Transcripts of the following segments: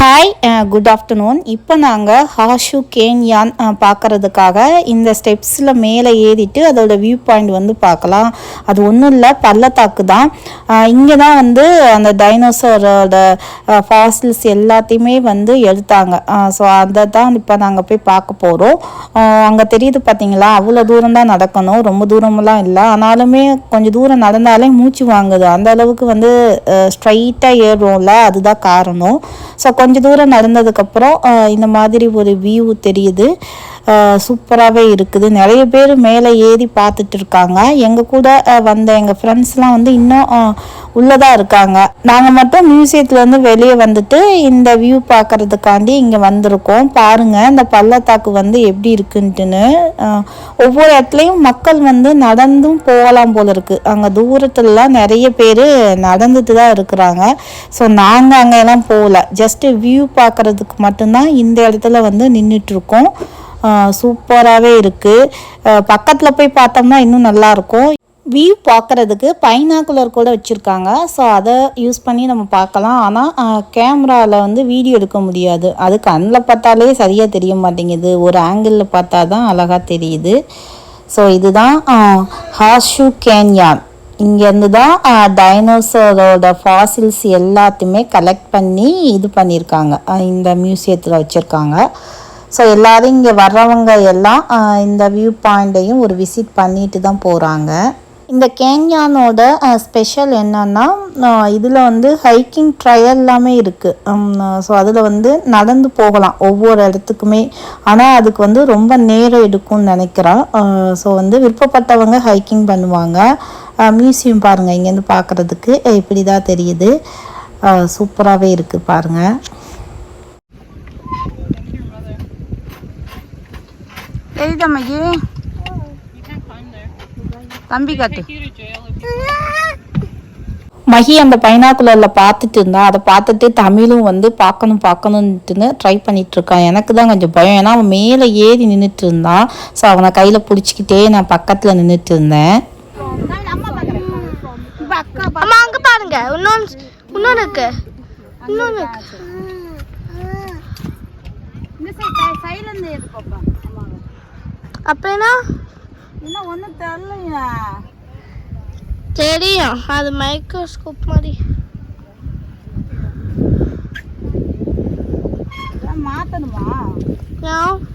Hi good afternoon இப்போ நாங்கள் ஹாஷு canyon uh, பார்க்குறதுக்காக இந்த ஸ்டெப்ஸில் மேலே ஏறிட்டு அதோட வியூ பாயிண்ட் வந்து பார்க்கலாம். அது ஒன்றும் இல்லை பள்ளத்தாக்கு தான். இங்கே தான் வந்து அந்த டைனோசரோட ஃபாசில்ஸ் எல்லாத்தையுமே வந்து எடுத்தாங்க. ஸோ அதை தான் இப்போ நாங்கள் போய் பார்க்க போகிறோம் அங்கே தெரியுது பார்த்தீங்களா அவ்வளோ தூரம் தான் நடக்கணும். ரொம்ப தூரமெல்லாம் இல்லை. ஆனாலுமே கொஞ்சம் தூரம் நடந்தாலே மூச்சு வாங்குது. அந்த அளவுக்கு வந்து ஸ்ட்ரைட்டாக ஏறுறோம்ல. அதுதான் காரணம். ஸோ கொஞ்சம் தூரம் நடந்ததுக்கப்புறம் இந்த மாதிரி ஒரு வியூ தெரியுது. சூப்பராகவே இருக்குது. நிறைய பேர் மேலே ஏறி பார்த்துட்டு இருக்காங்க. எங்கள் கூட வந்த எங்கள் ஃப்ரெண்ட்ஸ்லாம் வந்து இன்னும் உள்ளதாக இருக்காங்க. நாங்கள் மட்டும் மியூசியத்துலேருந்து வெளியே வந்துட்டு இந்த வியூ பார்க்கறதுக்காண்டி இங்கே வந்திருக்கோம். பாருங்கள் இந்த பள்ளத்தாக்கு வந்து எப்படி இருக்குன்ட்டுன்னு. ஒவ்வொரு இடத்துலையும் மக்கள் வந்து நடந்தும் போகலாம் போல் இருக்குது அங்கே தூரத்துலலாம் நிறைய பேர் நடந்துட்டு தான் இருக்கிறாங்க. ஸோ நாங்கள் அங்கெல்லாம் போகல. ஜஸ்ட்டு வியூ பார்க்குறதுக்கு மட்டும்தான் இந்த இடத்துல வந்து நின்றுட்டுருக்கோம் சூப்பராகவே இருக்குது பக்கத்தில் போய் பார்த்தோம்னா இன்னும் நல்லாயிருக்கும் வியூ பார்க்குறதுக்கு பைனாக்குலர் கூட வச்சுருக்காங்க. ஸோ அதை யூஸ் பண்ணி நம்ம பார்க்கலாம். ஆனால் கேமராவில் வந்து வீடியோ எடுக்க முடியாது. அது கண்ணில் பார்த்தாலே சரியாக தெரிய மாட்டேங்குது. ஒரு ஆங்கிளில் பார்த்தா தான் அழகாக தெரியுது. ஸோ இதுதான் ஹாஷு கேன்யான் இங்கேருந்து தான் டைனோசரோட ஃபாசில்ஸ் எல்லாத்தையுமே கலெக்ட் பண்ணி இது பண்ணியிருக்காங்க. இந்த மியூசியத்தில் வச்சுருக்காங்க. ஸோ எல்லோரும் இங்கே வர்றவங்க எல்லாம் இந்த வியூ பாயிண்ட்டையும் ஒரு விசிட் பண்ணிட்டு தான் போகிறாங்க இந்த கேன்யானோட ஸ்பெஷல் என்னன்னா இதில் வந்து ஹைக்கிங் ட்ரையல் எல்லாமே இருக்குது ஸோ அதில் வந்து நடந்து போகலாம் ஒவ்வொரு இடத்துக்குமே. ஆனால் அதுக்கு வந்து ரொம்ப நேரம் எடுக்கும்னு நினைக்கிறேன். ஸோ வந்து விருப்பப்பட்டவங்க ஹைக்கிங் பண்ணுவாங்க. மியூசியம் பாருங்கள் இங்கேருந்து பார்க்குறதுக்கு இப்படி தான் தெரியுது. சூப்பராகவே இருக்குது பாருங்கள் தெரியுதம்மைக்கு தம்பி காட்டு மகி அந்த பைனாக்குலரில் பார்த்துட்டு இருந்தா அதை பார்த்துட்டு தமிழும் வந்து பார்க்கணும் பார்க்கணுன்ட்டுன்னு ட்ரை பண்ணிட்டு இருக்கான் எனக்கு தான் கொஞ்சம் பயம். ஏன்னா அவன் மேலே ஏறி நின்றுட்டு இருந்தான் ஸோ அவனை கையில் பிடிச்சிக்கிட்டே நான் பக்கத்தில் நின்றுட்டு இருந்தேன் அம்மா அங்க பாருங்க. இன்னொன்னு இருக்கு. இன்னொன்னு இருக்கு. அப்படின்னா ஒன்றும் தெரியலையா. தெரியும். அது மைக்ரோஸ்கோப் மாதிரி. ஏன்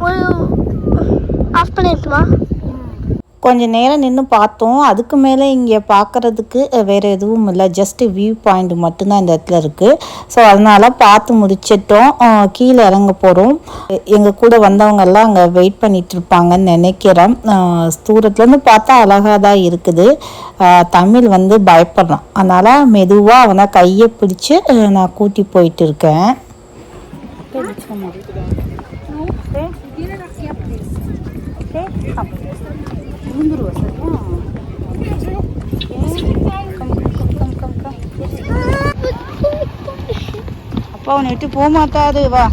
ஒரு ஆஃப் பண்ணிட்டுமா கொஞ்ச நேரம் நின்று பார்த்தோம். அதுக்கு மேலே இங்கே பார்க்குறதுக்கு வேறு எதுவும் இல்லை. ஜஸ்ட்டு வியூ பாயிண்ட் மட்டும்தான் இந்த இடத்துல இருக்குது ஸோ அதனால் பார்த்து முடிச்சிட்டோம். கீழே இறங்க போகிறோம் எங்கள் கூட வந்தவங்க எல்லாம் அங்கே வெயிட் பண்ணிட்டு இருப்பாங்கன்னு நினைக்கிறேன். தூரத்துலேருந்து பார்த்தா அழகாக தான் இருக்குது. தமிழ் வந்து பயப்படுறான். அதனால் மெதுவாக அவனை கையை பிடிச்சி நான் கூட்டி போயிட்டு இருக்கேன். அப்பா அவனை விட்டு போக மாட்டாரு வா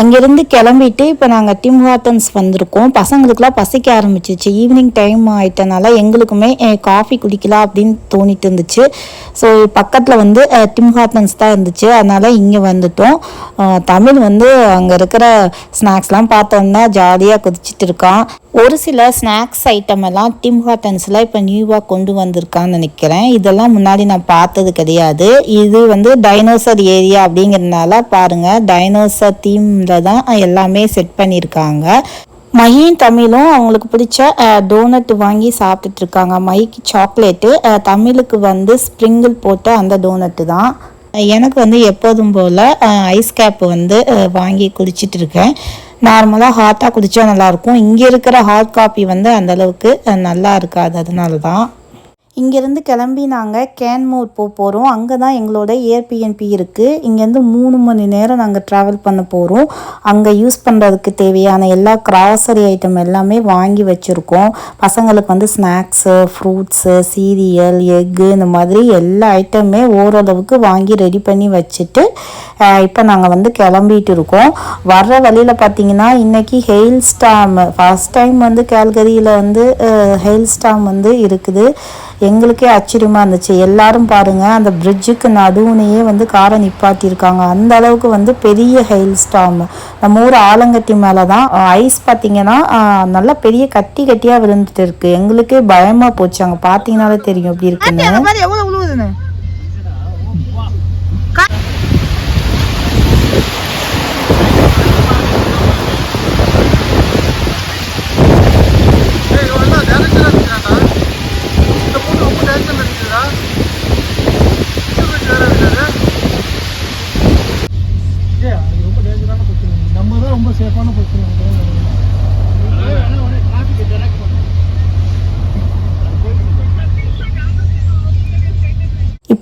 அங்கேருந்து கிளம்பிட்டு இப்போ நாங்கள் டிம் ஹார்ட்டன்ஸ் வந்திருக்கோம். பசங்களுக்குலாம் பசிக்க ஆரம்பிச்சிச்சு ஈவினிங் டைம் ஆயிட்டனால எங்களுக்குமே காஃபி குடிக்கலாம் அப்படின்னு தோணிட்டு இருந்துச்சு. ஸோ பக்கத்தில் வந்து டிம் ஹார்ட்டன்ஸ் தான் இருந்துச்சு. அதனால் இங்கே வந்துட்டோம். தமிழ் வந்து அங்கே இருக்கிற ஸ்நாக்ஸ்லாம் பார்த்தோன்னா ஜாலியாக குதிச்சிட்டு இருக்கான். ஒரு சில ஸ்நாக்ஸ் ஐட்டம் எல்லாம் டிம் ஹார்ட்டன்ஸில் இப்போ நியூவாக கொண்டு வந்திருக்கான்னு நினைக்கிறேன். இதெல்லாம் முன்னாடி நான் பார்த்தது கிடையாது. இது வந்து டைனோசர் ஏரியா அப்படிங்கிறதுனால பாருங்கள் டைனோசர் தீமில் தான் எல்லாமே செட் பண்ணியிருக்காங்க மகியும் தமிழும் அவங்களுக்கு பிடிச்ச டோனட் வாங்கி சாப்பிட்டுட்டு இருக்காங்க மைக்கு சாக்லேட்டு தமிழுக்கு வந்து ஸ்ப்ரிங்கிள் போட்ட அந்த டோனட்டு தான். எனக்கு வந்து எப்போதும் போல் ஐஸ் கேப் வந்து வாங்கி குடிச்சிட்டு இருக்கேன் நார்மலாக ஹாட்டாக குடித்தா நல்லாயிருக்கும். இங்கே இருக்கிற ஹாட் காப்பி வந்து அந்தளவுக்கு நல்லா இருக்காது. அதனால தான் இங்கேருந்து கிளம்பி நாங்கள் கேன்மூர் போக போகிறோம் அங்கே தான் எங்களோட ஏர்பிஎன்பி இருக்குது இங்கேருந்து மூணு மணி நேரம் நாங்கள் ட்ராவல் பண்ண போகிறோம் அங்கே யூஸ் பண்ணுறதுக்கு தேவையான எல்லா கிராசரி ஐட்டம் எல்லாமே வாங்கி வச்சுருக்கோம். பசங்களுக்கு வந்து ஸ்நாக்ஸு ஃப்ரூட்ஸு சீரியல் எக்கு இந்த மாதிரி எல்லா ஐட்டமே ஓரளவுக்கு வாங்கி ரெடி பண்ணி வச்சுட்டு இப்போ நாங்கள் வந்து கிளம்பிட்டு இருக்கோம். வர்ற வழியில் பார்த்தீங்கன்னா இன்றைக்கி ஹெயில் ஸ்டாம் ஃபஸ்ட் டைம் வந்து கேல்கரியில் வந்து ஹெயில் ஸ்டாம் வந்து இருக்குது. எங்களுக்கே ஆச்சரியமாக இருந்துச்சு. எல்லாரும் பாருங்கள் அந்த பிரிட்ஜுக்கு நடுவுனையே வந்து காரை நிப்பாட்டியிருக்காங்க. அந்த அளவுக்கு வந்து பெரிய ஹெயில் ஸ்டாம் நம்ம ஊர் ஆலங்கட்டி மேலே தான் ஐஸ் பார்த்தீங்கன்னா நல்லா பெரிய கட்டி கட்டியாக விழுந்துட்டு இருக்கு. எங்களுக்கே பயமாக போச்சு. அங்கே பார்த்தீங்கனாலே தெரியும் எப்படி இருக்குன்னு அங்க பாரு எவ்வளவு உழுவுதுன்னு நம்ம தான் ரொம்ப சேஃபான பொசிஷன்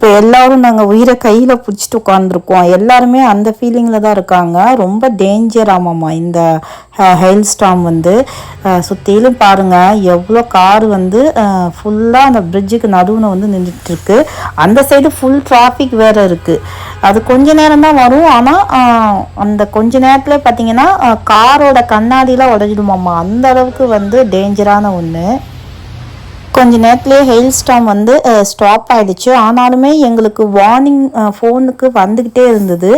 இப்போ எல்லாரும் நாங்கள் உயிரை கையில் பிடிச்சிட்டு உட்காந்துருக்கோம் எல்லாருமே அந்த ஃபீலிங்கில் தான் இருக்காங்க. ரொம்ப டேஞ்சர் ஆமாம்மா இந்த ஹெயில் ஸ்டாம் வந்து. சுற்றிலும் பாருங்கள் எவ்வளோ கார் வந்து ஃபுல்லாக அந்த பிரிட்ஜுக்கு நடுவில் வந்து நின்றுட்டுருக்கு அந்த சைடு ஃபுல் டிராஃபிக் வேறு இருக்குது அது கொஞ்ச நேரம் தான் வரும். ஆனால் அந்த கொஞ்ச நேரத்தில் பார்த்தீங்கன்னா காரோட கண்ணாடிலாம் உடஞ்சிடுமாம்மா. அந்த அளவுக்கு வந்து டேஞ்சரான ஒன்று கொஞ்ச நேரத்துலேயே ஹெயில் ஸ்டாம் வந்து ஸ்டாப் ஆகிடுச்சு ஆனாலுமே எங்களுக்கு வார்னிங் ஃபோனுக்கு வந்துக்கிட்டே இருந்தது.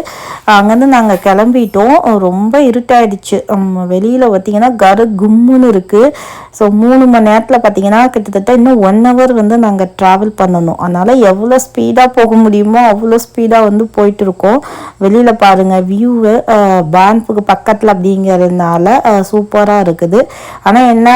அங்கேருந்து நாங்கள் கிளம்பிட்டோம். ரொம்ப இருட்டாயிடுச்சு. வெளியில் பார்த்தீங்கன்னா கரு கும்முன்னு இருக்குது ஸோ மூணு மணி நேரத்தில் பார்த்தீங்கன்னா கிட்டத்தட்ட இன்னும் ஒன் ஹவர் வந்து நாங்கள் ட்ராவல் பண்ணணும். அதனால் எவ்வளோ ஸ்பீடாக போக முடியுமோ அவ்வளோ ஸ்பீடாக வந்து போயிட்டு இருக்கோம். வெளியில் பாருங்கள் வியூவு பேங்க்குக்கு பக்கத்தில் அப்படிங்கிறதுனால சூப்பராக இருக்குது. ஆனால் என்ன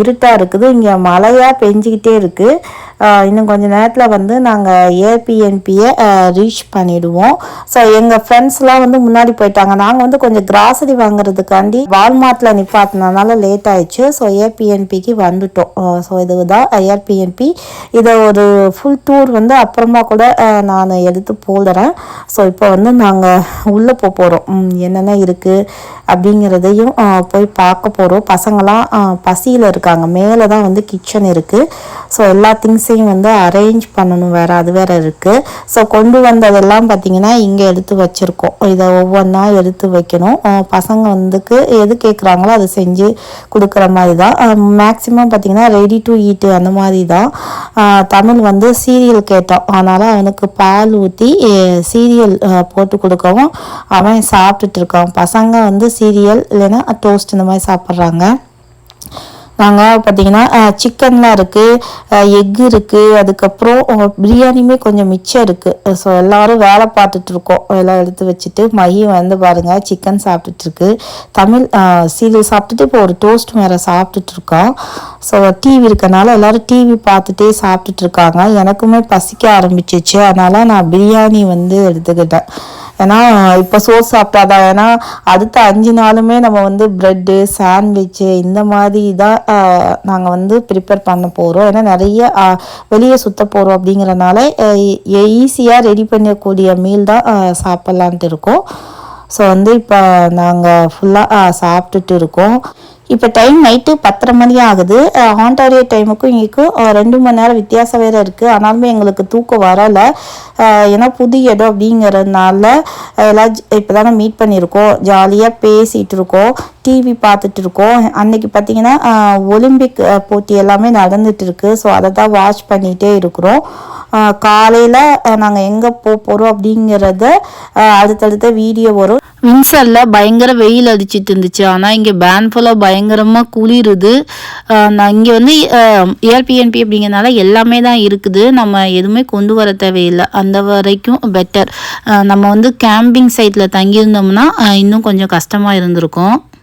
இருட்டாக இருக்குது. இங்கே மழையாக பெஞ்சிக்கிட்டே இருக்குது இன்னும் கொஞ்ச நேரத்தில் வந்து நாங்கள் ஏபிஎன்பியை ரீச் பண்ணிவிடுவோம் ஸோ எங்கள் ஃப்ரெண்ட்ஸ்லாம் வந்து முன்னாடி போயிட்டாங்க. நாங்கள் வந்து கொஞ்சம் கிராசரி வாங்குறதுக்காண்டி வால்மார்ட்டில் நிப்பாட்டினதுனால லேட் ஆயிடுச்சு. ஸோ ஏபிஎன்பிக்கு வந்துட்டோம். ஸோ இது தான் ஏபிஎன்பி இதை ஒரு ஃபுல் டூர் வந்து அப்புறமா கூட நான் எடுத்து போடுறேன். ஸோ இப்போ வந்து நாங்கள் உள்ளே போக போகிறோம் என்னென்ன இருக்குது அப்படிங்கிறதையும் போய் பார்க்க போகிறோம் பசங்களாம் பசியில் இருக்காங்க. மேலே தான் வந்து கிச்சன் இருக்குது ஸோ எல்லா திங்ஸையும் வந்து அரேஞ்ச் பண்ணணும் வேறு அது வேறு இருக்குது ஸோ கொண்டு வந்ததெல்லாம் பார்த்திங்கன்னா இங்கே எடுத்து வச்சுருக்கோம். இதை ஒவ்வொன்றா எடுத்து வைக்கணும். பசங்க வந்துக்கு எது கேட்குறாங்களோ அதை செஞ்சு கொடுக்குற மாதிரி தான் மேக்ஸிமம் பார்த்திங்கன்னா ரெடி டு ஈட்டு அந்த மாதிரி தான் தமிழ் வந்து சீரியல் கேட்டோம் அதனால் அவனுக்கு பால் ஊற்றி சீரியல் போட்டு கொடுக்கவும் அவன் சாப்பிட்டுட்டு இருக்கான். பசங்க வந்து சீரியல் இல்லைன்னா டோஸ்ட் இந்த மாதிரி சாப்பிட்றாங்க. நாங்கள் பார்த்தீங்கன்னா சிக்கன்லாம் இருக்குது எக் இருக்குது அதுக்கப்புறம் பிரியாணியுமே கொஞ்சம் மிச்சம் இருக்குது ஸோ எல்லாரும் வேலை பார்த்துட்டு இருக்கோம். எல்லாம் எடுத்து வச்சுட்டு மகி வந்து பாருங்கள் சிக்கன் சாப்பிட்டுட்டு இருக்கு. தமிழ் சீரியல் சாப்பிட்டுட்டு இப்போ ஒரு டோஸ்ட் மேலே சாப்பிட்டுட்ருக்கோம் ஸோ டிவி இருக்கனால எல்லாரும் டிவி பார்த்துட்டே சாப்பிட்டுட்ருக்காங்க எனக்குமே பசிக்க ஆரம்பிச்சிச்சு. அதனால் நான் பிரியாணி வந்து எடுத்துக்கிட்டேன். ஏன்னா இப்போ சோறு சாப்பிட்டாதான் ஏன்னா அடுத்த அஞ்சு நாளுமே நம்ம வந்து ப்ரெட்டு சாண்ட்விட்சு இந்த மாதிரி தான் நாங்கள் வந்து ப்ரிப்பேர் பண்ண போகிறோம் ஏன்னா நிறைய வெளியே சுத்த போகிறோம் அப்படிங்கிறனால ஈஸியாக ரெடி பண்ணக்கூடிய மீல் தான் சாப்பிட்லான்ட்டு இருக்கோம். ஸோ வந்து இப்போ நாங்கள் ஃபுல்லாக சாப்பிட்டுட்டு இருக்கோம். இப்போ டைம் நைட்டு பத்தரை மணி ஆகுது. ஆண்டாரியோ டைமுக்கும் இங்கேக்கும் ரெண்டு மணி நேரம் வித்தியாசம் வேறு இருக்குது ஆனாலுமே எங்களுக்கு தூக்கம் வரலை. ஏன்னா புது இடம் அப்படிங்கிறதுனால எல்லாம் இப்போ தானே மீட் பண்ணியிருக்கோம். ஜாலியாக பேசிகிட்டு இருக்கோம். டிவி பார்த்துட்டு இருக்கோம். அன்னைக்கு பார்த்தீங்கன்னா ஒலிம்பிக் போட்டி எல்லாமே நடந்துட்டு இருக்கு. ஸோ அதை தான் வாட்ச் பண்ணிகிட்டே இருக்கிறோம். காலையில் நாங்கள் எங்கே போக போகிறோம் அப்படிங்கிறத அடுத்தடுத்த வீடியோ வரும். வின்சரில் பயங்கர வெயில் அடிச்சிட்டு இருந்துச்சு. ஆனால் இங்கே பேன்ஃபுல்லாக பயங்கரமாக குளிருது. நான் இங்கே வந்து ஏர்பிஎன்பி அப்படிங்கிறனால எல்லாமே தான் இருக்குது. நம்ம எதுவுமே கொண்டு வர தேவையில்லை. அந்த வரைக்கும் பெட்டர் நம்ம வந்து கேம்பிங் சைட்டில் தங்கியிருந்தோம்னா இன்னும் கொஞ்சம் கஷ்டமாக இருந்திருக்கும்.